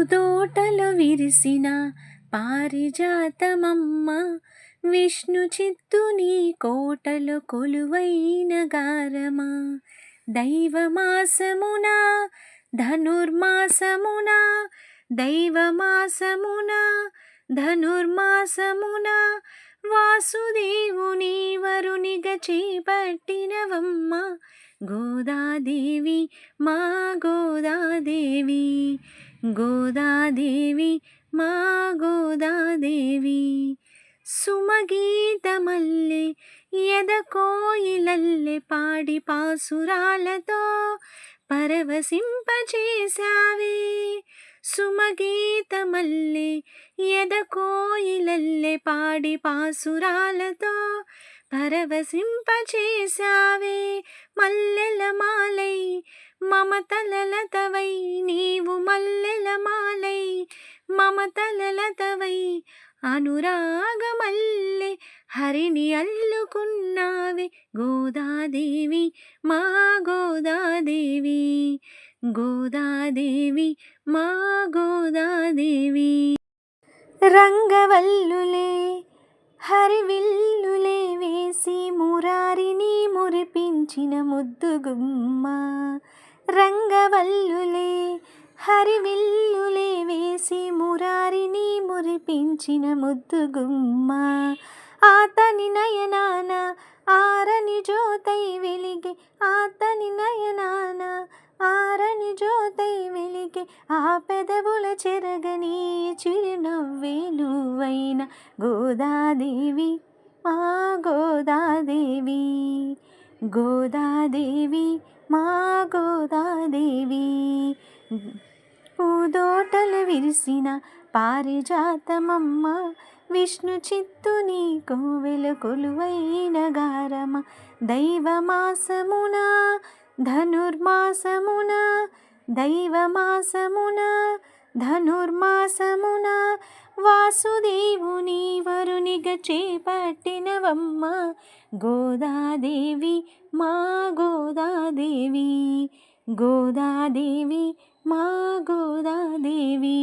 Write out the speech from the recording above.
పూదోటలు విరిసిన పారిజాతమమ్మ విష్ణు చిత్తుని కోటలు కొలువైన గారమా దైవమాసమున ధనుర్మాసమున దైవమాసమున ధనుర్మాసమున వాసుదేవుని వరునిగ చేపట్టినవమ్మ గోదాదేవి మా గోదాదేవి. గోదాదేవి మా గోదాదేవి. సుమగీతమల్లె ఎద కోయిలల్లె పాడి పాసురాలతో పరవశింపచేశావే. సుమగీతమల్లె ఎద కోయిలల్లె పాడి పాసురాలతో పరవశింపచేశావే. మల్లెల మాలై మమతలలతవై నీవు మల్లెల మాలై మమతలలతవై అనురాగమల్లె హరిని అల్లుకున్నావే గోదాదేవి మా గోదాదేవి గోదాదేవి మా గోదాదేవి. రంగవల్లులే హరివిల్లులే వేసి మురారిని మురిపించిన ముద్దుగుమ్మ రంగవల్లులే హరివిల్లులే వేసి మురారిని మురిపించిన ముద్దుగుమ్మ. ఆతని నయనాన ఆరని జ్యోతై వెలిగే ఆతని నయనాన ఆరని జ్యోతై వెలిగే ఆ పెదవుల చెరగని చిరునవ్వే నువ్వైన గోదాదేవి మా గోదాదేవి. గోదాదేవి మా గోదాదేవి. పూదోటలు విరిసిన పారిజాతమమ్మ విష్ణు చిత్తుని కోవెల కొలువైన గారమ దైవమాసమున ధనుర్మాసమున దైవమాసమున ధనుర్మాసమున వాసుదేవుని వరునిగ చేపట్టినవమ్మ గోదాదేవి మా గోదాదేవి గోదాదేవి మా గోదాదేవి.